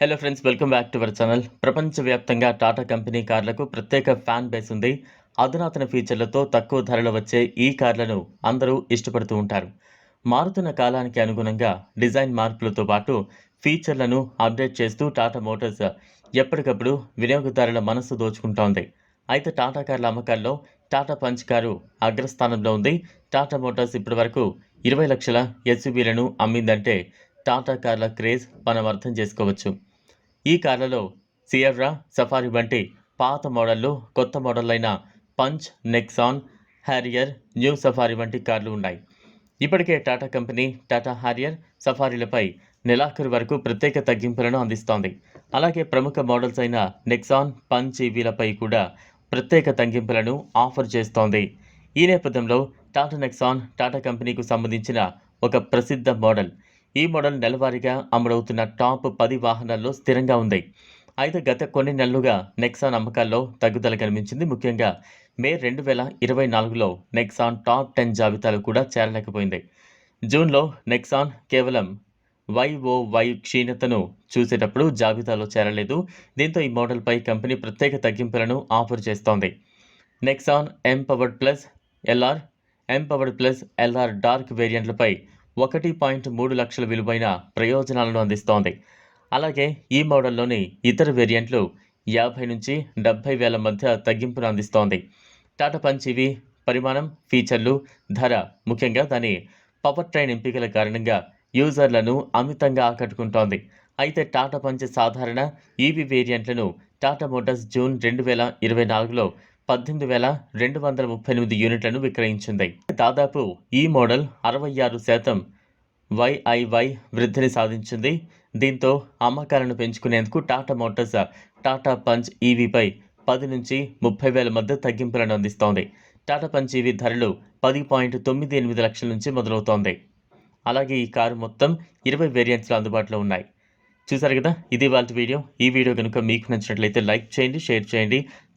Hello friends welcome back to our channel ప్రపంచవ్యాప్తంగా Tata company కార్లకు ప్రత్యేక fan base ఉంది. అధునాతన ఫీచర్లతో తక్కువ ధరలో వచ్చే ఈ కార్లను అందరూ ఇష్టపడుతూ ఉంటారు. మారుతున్న కాలానికి అనుగుణంగా డిజైన్ మార్పులతో పాటు ఫీచర్లను అప్డేట్ చేస్తూ టాటా మోటార్స్ ఎప్పటికప్పుడు వినియోగదారుల మనసు దోచుకుంటోంది అయితే టాటా కార్ల అమ్మకాల్లో టాటా పంచ్ కారు అగ్రస్థానంలో ఉంది. టాటా మోటార్స్ ఇప్పటివరకు ఇరవై లక్షల ఎస్యూబీలను అమ్మిందంటే టాటా కార్ల క్రేజ్ మనం అర్థం చేసుకోవచ్చు. ఈ కార్లలో సియర్రా సఫారీ వంటి పాత మోడళ్ళు కొత్త మోడల్ అయిన Punch Nexon Harrier new Safari వంటి కార్లు ఉన్నాయి. ఇప్పటికే టాటా కంపెనీ టాటా హ్యారియర్ సఫారీలపై నెలాఖరు వరకు ప్రత్యేక తగ్గింపులను అందిస్తోంది. అలాగే ప్రముఖ మోడల్స్ అయిన నెక్సాన్ పంచ్ ఈవీలపై కూడా ప్రత్యేక తగ్గింపులను ఆఫర్ చేస్తోంది. ఈ నేపథ్యంలో టాటా నెక్సాన్ టాటా కంపెనీకు సంబంధించిన ఒక ప్రసిద్ధ మోడల్ ఈ మోడల్ నెలవారీగా అమ్ముడవుతున్న టాప్ పది వాహనాల్లో స్థిరంగా ఉంది. అయితే గత కొన్ని నెలలుగా నెక్సాన్ అమ్మకాల్లో తగ్గుదల కనిపించింది. ముఖ్యంగా మే రెండు వేల ఇరవై నాలుగులో నెక్సాన్ టాప్ టెన్ జాబితాలో కూడా చేరలేకపోయింది. జూన్లో నెక్సాన్ కేవలం వైఓవై క్షీణతను చూసేటప్పుడు జాబితాలో చేరలేదు. దీంతో ఈ మోడల్పై కంపెనీ ప్రత్యేక తగ్గింపులను ఆఫర్ చేస్తోంది. Nexon empowered plus LR empowered plus LR dark వేరియంట్లపై ఒకటి పాయింట్ మూడు లక్షల విలువైన ప్రయోజనాలను అందిస్తోంది. అలాగే ఈ మోడల్లోని ఇతర వేరియంట్లు యాభై నుంచి డెబ్బై వేల మధ్య తగ్గింపును అందిస్తోంది. టాటా పంచ్ పరిమాణం ఫీచర్లు ధర ముఖ్యంగా దాని పవర్ ట్రైన్ ఎంపికల కారణంగా యూజర్లను అమితంగా ఆకట్టుకుంటోంది. అయితే టాటా పంచ్ సాధారణ ఈవీ వేరియంట్లను టాటా మోటార్స్ జూన్ రెండు వేల ఇరవై నాలుగులో పద్దెనిమిది వేల రెండు వందల ముప్పై ఎనిమిది యూనిట్లను విక్రయించింది. దాదాపు ఈ మోడల్ అరవై ఆరు శాతం వైఐవై వృద్ధిని సాధించింది. దీంతో అమ్మకాలను పెంచుకునేందుకు టాటా మోటార్స్ టాటా పంచ్ ఈవీపై పది నుంచి ముప్పై వేల మధ్య తగ్గింపులను అందిస్తోంది. టాటా పంచ్ ఈవీ ధరలు పది పాయింట్ తొమ్మిది ఎనిమిది లక్షల నుంచి మొదలవుతోంది. అలాగే ఈ కారు మొత్తం ఇరవై వేరియంట్స్లో అందుబాటులో ఉన్నాయి. చూసారు కదా? ఇది వాళ్ళ వీడియో. ఈ వీడియో కనుక మీకు నచ్చినట్లయితే లైక్ చేయండి షేర్ చేయండి.